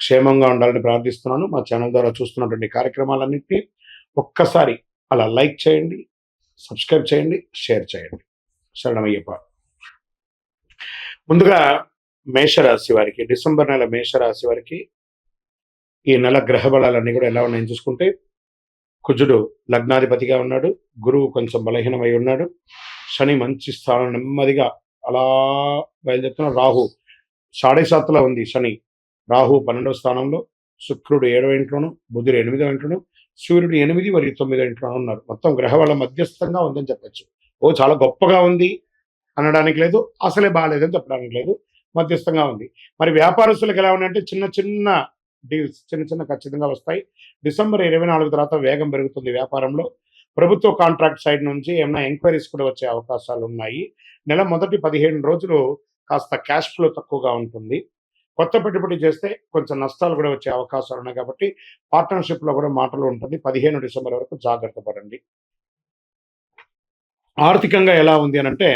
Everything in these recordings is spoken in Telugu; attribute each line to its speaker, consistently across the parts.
Speaker 1: క్షేమంగా ఉండాలని ప్రార్థిస్తున్నాను. మా ఛానల్ ద్వారా చూస్తున్నటువంటి కార్యక్రమాలన్నింటినీ ఒక్కసారి అలా లైక్ చేయండి సబ్స్క్రైబ్ చేయండి షేర్ చేయండి. శరణమయ్యప్ప. ముందుగా మేషరాశి వారికి డిసెంబర్ నెల మేషరాశి వారికి ఈ నెల గ్రహ బలాలన్నీ కూడా ఎలా ఉన్నాయని చూసుకుంటే కుజుడు లగ్నాధిపతిగా ఉన్నాడు గురువు కొంచెం బలహీనమై ఉన్నాడు శని మంచి స్థానం నెమ్మదిగా అలా బయలుదేరుతున్న రాహు సాడే సాత్లో ఉంది శని. రాహు పన్నెండవ స్థానంలో శుక్రుడు ఏడవ ఇంట్లోను బుధుడు ఎనిమిదవ ఇంట్లోను సూర్యుడు ఎనిమిది మరియు తొమ్మిదో ఇంట్లోనూ ఉన్నారు. మొత్తం గ్రహవాళ్ళ మధ్యస్థంగా ఉందని చెప్పచ్చు. ఓ చాలా గొప్పగా ఉంది అనడానికి లేదు అసలే బాగాలేదని చెప్పడానికి లేదు మధ్యస్థంగా ఉంది. మరి వ్యాపారస్తులకు ఎలా ఉన్నాయంటే చిన్న చిన్న డీల్స్ చిన్న చిన్న ఖచ్చితంగా వస్తాయి. డిసెంబర్ ఇరవై నాలుగు తర్వాత వేగం పెరుగుతుంది వ్యాపారంలో. ప్రభుత్వ కాంట్రాక్ట్ సైడ్ నుంచి ఏమైనా ఎంక్వైరీస్ కూడా వచ్చే అవకాశాలు ఉన్నాయి. నెల మొదటి పదిహేను రోజులు కాస్త క్యాష్ ఫ్లో తక్కువగా ఉంటుంది. కొత్త పెట్టుబడి చేస్తే కొంచెం నష్టాలు కూడా వచ్చే అవకాశాలు ఉన్నాయి కాబట్టి పార్ట్నర్షిప్లో కూడా మాటలు ఉంటుంది. పదిహేను డిసెంబర్ వరకు జాగ్రత్త పడండి. ఆర్థికంగా ఎలా ఉంది అని అంటే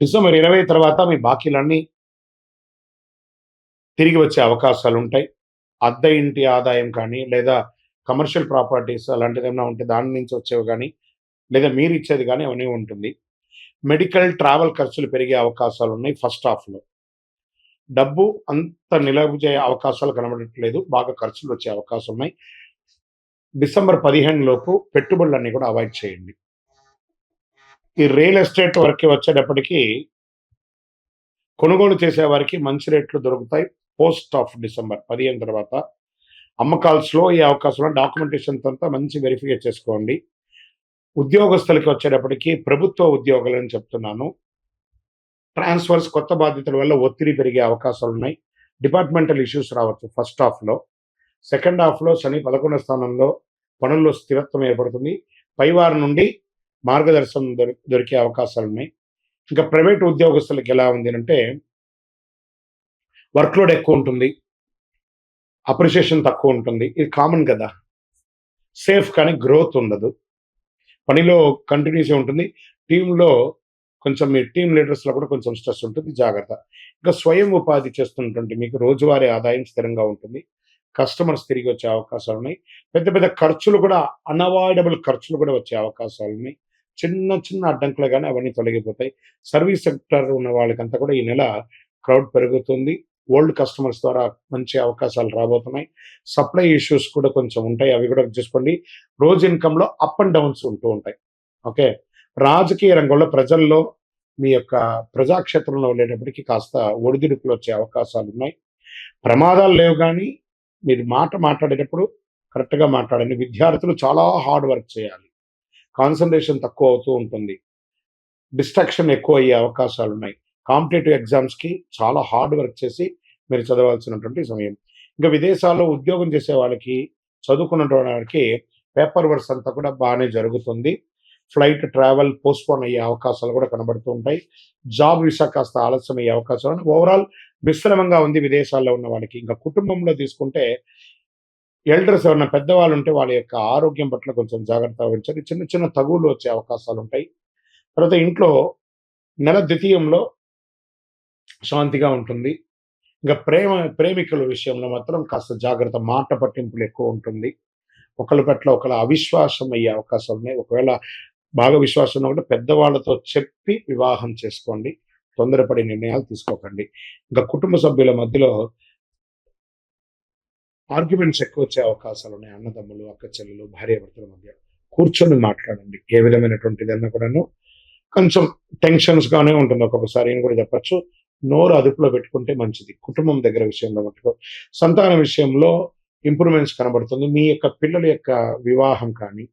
Speaker 1: డిసెంబర్ ఇరవై తర్వాత మీ బాకీలన్నీ తిరిగి వచ్చే అవకాశాలు ఉంటాయి. అద్దె ఇంటి ఆదాయం కానీ లేదా కమర్షియల్ ప్రాపర్టీస్ అలాంటిది ఏమైనా ఉంటే దాని నుంచి వచ్చేవి కానీ లేదా మీరు ఇచ్చేది కానీ అవన్నీ ఉంటుంది. మెడికల్ ట్రావెల్ ఖర్చులు పెరిగే అవకాశాలు ఉన్నాయి ఫస్ట్ హాఫ్లో డబ్బు అంత నిలవజే అవకాశాలు కనబడట్లేదు. బాగా ఖర్చులు వచ్చే అవకాశం ఉన్నాయి. డిసెంబర్ పదిహేను లోపు పెట్టుబడులన్నీ కూడా అవాయిడ్ చేయండి. ఈ రియల్ ఎస్టేట్ వరకు వచ్చేటప్పటికి కొనుగోలు చేసే వారికి మంచి రేట్లు దొరుకుతాయి. పోస్ట్ ఆఫ్ డిసెంబర్ పదిహేను తర్వాత అమ్మకాల్స్లో ఈ అవకాశంలో అవకాశం డాక్యుమెంటేషన్ అంతా మంచి వెరిఫికేట్ చేసుకోండి. ఉద్యోగస్తులకి వచ్చేటప్పటికి ప్రభుత్వ ఉద్యోగులు అని చెప్తున్నాను. ట్రాన్స్ఫర్స్ కొత్త బాధ్యతల వల్ల ఒత్తిడి పెరిగే అవకాశాలు ఉన్నాయి. డిపార్ట్మెంటల్ ఇష్యూస్ రావచ్చు ఫస్ట్ హాఫ్లో. సెకండ్ హాఫ్లో శని పదకొండవ స్థానంలో పనుల్లో స్థిరత్వం ఏర్పడుతుంది. పైవారి నుండి మార్గదర్శనం దొరి దొరికే అవకాశాలు ఉన్నాయి. ఇంకా ప్రైవేట్ ఉద్యోగస్తులకు ఎలా ఉంది అంటే వర్క్లోడ్ ఎక్కువ ఉంటుంది. అప్రిషియేషన్ తక్కువ ఉంటుంది. ఇది కామన్ కదా. సేఫ్ కానీ గ్రోత్ ఉండదు. పనిలో కంటిన్యూస్ ఉంటుంది. టీంలో కొంచెం మీ టీం లీడర్స్లో కూడా కొంచెం స్ట్రెస్ ఉంటుంది జాగ్రత్త. ఇంకా స్వయం ఉపాధి చేస్తున్నటువంటి మీకు రోజువారీ ఆదాయం స్థిరంగా ఉంటుంది. కస్టమర్స్ తిరిగి వచ్చే అవకాశాలు ఉన్నాయి. పెద్ద పెద్ద ఖర్చులు కూడా అన్అవాయిడబుల్ ఖర్చులు కూడా వచ్చే అవకాశాలు ఉన్నాయి. చిన్న చిన్న అడ్డంకులు కానీ అవన్నీ తొలగిపోతాయి. సర్వీస్ సెక్టర్ ఉన్న వాళ్ళకంతా కూడా ఈ నెల క్రౌడ్ పెరుగుతుంది. ఓల్డ్ కస్టమర్స్ ద్వారా మంచి అవకాశాలు రాబోతున్నాయి. సప్లై ఇష్యూస్ కూడా కొంచెం ఉంటాయి. అవి కూడా చూసుకోండి. రోజు ఇన్కంలో అప్ అండ్ డౌన్స్ ఉంటూ ఉంటాయి. ఓకే? రాజకీయ రంగంలో ప్రజల్లో మీ యొక్క ప్రజాక్షేత్రంలో ఉండేటప్పటికి కాస్త ఒడిదుడుకులు వచ్చే అవకాశాలు ఉన్నాయి. ప్రమాదాలు లేవు కానీ మీరు మాట మాట్లాడేటప్పుడు కరెక్ట్గా మాట్లాడండి. విద్యార్థులు చాలా హార్డ్ వర్క్ చేయాలి. కాన్సన్ట్రేషన్ తక్కువ అవుతూ ఉంటుంది. డిస్ట్రాక్షన్ ఎక్కువ అయ్యే అవకాశాలు ఉన్నాయి. కాంపిటేటివ్ ఎగ్జామ్స్కి చాలా హార్డ్ వర్క్ చేసి మీరు చదవాల్సినటువంటి సమయం. ఇంకా విదేశాల్లో ఉద్యోగం చేసే వాళ్ళకి చదువుకున్నటువంటి వాళ్ళకి పేపర్ వర్క్స్ అంతా కూడా బాగానే జరుగుతుంది. ఫ్లైట్ ట్రావెల్ పోస్ట్పోన్ అయ్యే అవకాశాలు కూడా కనబడుతూ ఉంటాయి. జాబ్ వీసా కాస్త ఆలస్యం అయ్యే అవకాశాలు ఓవరాల్ మిశ్రమంగా ఉంది విదేశాల్లో ఉన్న వాళ్ళకి. ఇంకా కుటుంబంలో తీసుకుంటే ఎల్డర్స్ ఎవరైనా పెద్దవాళ్ళు ఉంటే వాళ్ళ యొక్క ఆరోగ్యం పట్ల కొంచెం జాగ్రత్త వహించాలి చిన్న చిన్న తగువులు వచ్చే అవకాశాలు ఉంటాయి. తర్వాత ఇంట్లో నెల ద్వితీయంలో శాంతిగా ఉంటుంది. ఇంకా ప్రేమ ప్రేమికుల విషయంలో మాత్రం కాస్త జాగ్రత్త మాట పట్టింపులు ఎక్కువ ఉంటుంది. ఒకళ్ళ పట్ల ఒకళ్ళ అవిశ్వాసం అయ్యే అవకాశాలు ఉన్నాయి. ఒకవేళ బాగా విశ్వాసం ఉన్నప్పుడు పెద్దవాళ్ళతో చెప్పి వివాహం చేసుకోండి. తొందరపడి నిర్ణయాలు తీసుకోకండి. ఇంకా కుటుంబ సభ్యుల మధ్యలో ఆర్గ్యుమెంట్స్ ఎక్కువ వచ్చే అవకాశాలు ఉన్నాయి. అన్నదమ్ములు అక్క చెల్లెలు భార్యాభర్తల మధ్య. కూర్చొని మాట్లాడండి. ఏ విధమైనటువంటిది అన్న కూడాను కొంచెం టెన్షన్స్గానే ఉంటుంది. ఒక్కొక్కసారి అని కూడా చెప్పచ్చు. నోరు అదుపులో పెట్టుకుంటే మంచిది. కుటుంబం దగ్గర విషయంలో మటుకు. సంతాన విషయంలో ఇంప్రూవ్మెంట్స్ కనబడుతుంది. మీ యొక్క పిల్లల యొక్క వివాహం కానీ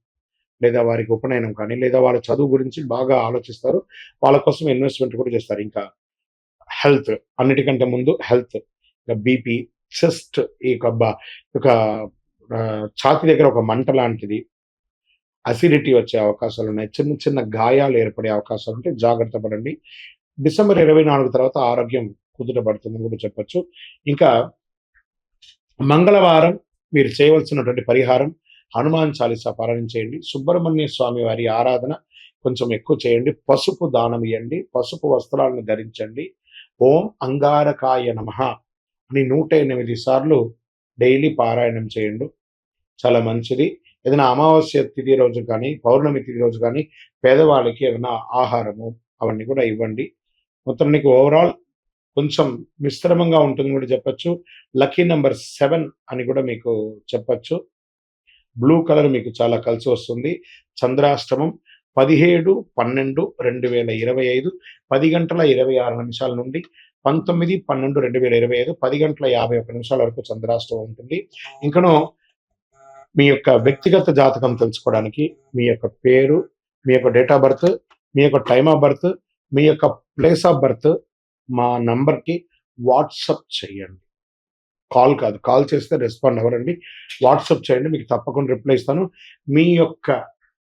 Speaker 1: లేదా వారికి ఉపనయనం కానీ లేదా వాళ్ళ చదువు గురించి బాగా ఆలోచిస్తారు. వాళ్ళ కోసం ఇన్వెస్ట్మెంట్ కూడా చేస్తారు. ఇంకా హెల్త్ అన్నిటికంటే ముందు హెల్త్ ఇంకా బీపీ చెస్ట్ ఈ యొక్క ఒక ఛాతి దగ్గర ఒక మంట లాంటిది. అసిడిటీ వచ్చే అవకాశాలు ఉన్నాయి. చిన్న చిన్న గాయాలు ఏర్పడే అవకాశాలు ఉంటే జాగ్రత్త పడండి. డిసెంబర్ ఇరవై నాలుగు తర్వాత ఆరోగ్యం కుదుటపడుతుందని కూడా చెప్పొచ్చు. ఇంకా మంగళవారం మీరు చేయవలసినటువంటి పరిహారం హనుమాన్ చాలీసా పారాయణ చేయండి. సుబ్రహ్మణ్య స్వామి వారి ఆరాధన కొంచెం ఎక్కువ చేయండి. పసుపు దానం ఇవ్వండి పసుపు వస్త్రాలను ధరించండి. ఓం అంగారకాయ నమ అని నూట ఎనిమిది సార్లు డైలీ పారాయణం చేయండి. చాలా మంచిది. ఏదైనా అమావాస్య తిథి రోజు కానీ పౌర్ణమి తిథి రోజు కానీ పేదవాళ్ళకి ఏదైనా ఆహారము అవన్నీ కూడా ఇవ్వండి. మొత్తం నీకు ఓవరాల్ కొంచెం మిశ్రమంగా ఉంటుంది కూడా చెప్పచ్చు. లక్కీ నెంబర్ సెవెన్ అని కూడా మీకు చెప్పొచ్చు. బ్లూ కలర్ మీకు చాలా కలిసి వస్తుంది. చంద్రాష్టమం పదిహేడు పన్నెండు రెండు వేల ఇరవై ఐదు పది గంటల ఇరవై ఆరు నిమిషాల నుండి పంతొమ్మిది పన్నెండు రెండు వేల ఇరవై ఐదు పది గంటల యాభై ఒక నిమిషాల వరకు చంద్రాష్టమం ఉంటుంది. ఇంకను మీ యొక్క వ్యక్తిగత జాతకం తెలుసుకోవడానికి మీ యొక్క పేరు మీ యొక్క డేట్ ఆఫ్ బర్త్ మీ యొక్క టైమ్ ఆఫ్ బర్త్ మీ యొక్క ప్లేస్ ఆఫ్ బర్త్ మా నంబర్కి వాట్సప్ చేయండి. కాల్ కాదు. కాల్ చేస్తే రెస్పాండ్ అవ్వరండి. వాట్సప్ చేయండి మీకు తప్పకుండా రిప్లై ఇస్తాను. మీ యొక్క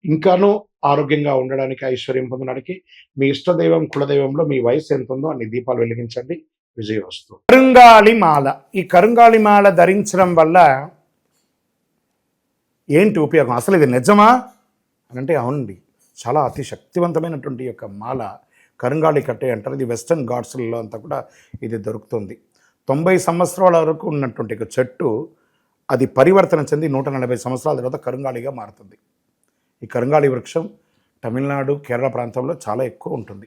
Speaker 1: ఇంకానూ ఆరోగ్యంగా ఉండడానికి ఐశ్వర్యం పొందడానికి మీ ఇష్టదైవం కులదైవంలో మీ వయసు ఎంత ఉందో అన్ని దీపాలు వెలిగించండి. విజయ వస్తు.
Speaker 2: కరుంగాలి మాల. ఈ కరుంగాలి మాల ధరించడం వల్ల ఏంటి ఉపయోగం? అసలు ఇది నిజమా? అని అంటే అవునండి. చాలా అతి శక్తివంతమైనటువంటి యొక్క మాల కరుంగాళి కట్టే అంటారు. ఇది వెస్టర్న్ గాడ్స్లలో అంతా కూడా ఇది దొరుకుతుంది. తొంభై సంవత్సరాల వరకు ఉన్నటువంటి ఒక చెట్టు అది పరివర్తన చెంది నూట నలభై సంవత్సరాల తర్వాత కరుంగాళిగా మారుతుంది. ఈ కరుంగాళి వృక్షం తమిళనాడు కేరళ ప్రాంతంలో చాలా ఎక్కువ ఉంటుంది.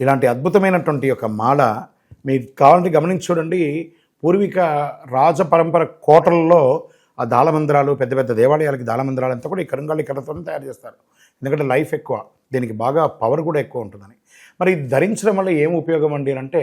Speaker 2: ఇలాంటి అద్భుతమైనటువంటి ఒక మాల మీరు కావాలంటే గమనించి చూడండి. పూర్వీక రాజ పరంపర కోటలలో ఆ దాళమందిరాలు పెద్ద పెద్ద దేవాలయాలకి దాళమందిరాలు అంతా కూడా ఈ కరుంగాళి కర్రతోనే తయారు చేస్తారు. ఎందుకంటే లైఫ్ ఎక్కువ దీనికి బాగా పవర్ కూడా ఎక్కువ ఉంటుందని. మరి ఇది ధరించడం వల్ల ఏం ఉపయోగం అండి అంటే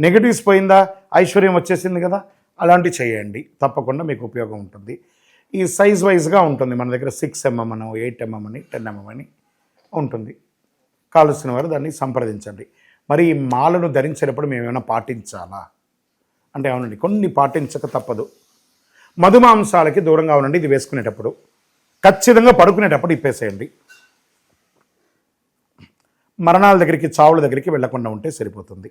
Speaker 2: నెగిటివ్స్ పోయిందా? ఐశ్వర్యం వచ్చేసింది కదా? అలాంటివి చేయండి. తప్పకుండా మీకు ఉపయోగం ఉంటుంది. ఈ సైజ్ వైజ్గా ఉంటుంది. మన దగ్గర సిక్స్ ఎంఎం అని ఎయిట్ ఎంఎం అని టెన్ ఎంఎం అని ఉంటుంది. కావలసిన వారు దాన్ని సంప్రదించండి. మరి ఈ మాలను ధరించేటప్పుడు మేము ఏమైనా పాటించాలా? అంటే అవునండి కొన్ని పాటించక తప్పదు. మధుమాంసాలకి దూరంగా ఉండండి. ఇది వేసుకునేటప్పుడు ఖచ్చితంగా పడుకునేటప్పుడు ఇప్పేసేయండి. మరణాల దగ్గరికి చావుల దగ్గరికి వెళ్ళకుండా ఉంటే సరిపోతుంది.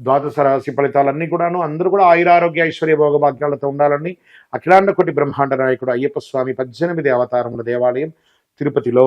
Speaker 2: ద్వాదశ రాశి ఫలితాలన్నీ కూడాను అందరూ కూడా ఆయురారోగ్య ఐశ్వర్య భోగభాగ్యాలతో ఉండాలని అఖిలాండ కోటి బ్రహ్మాండ నాయకుడు అయ్యప్ప స్వామి పద్దెనిమిది అవతారముల దేవాలయం తిరుపతిలో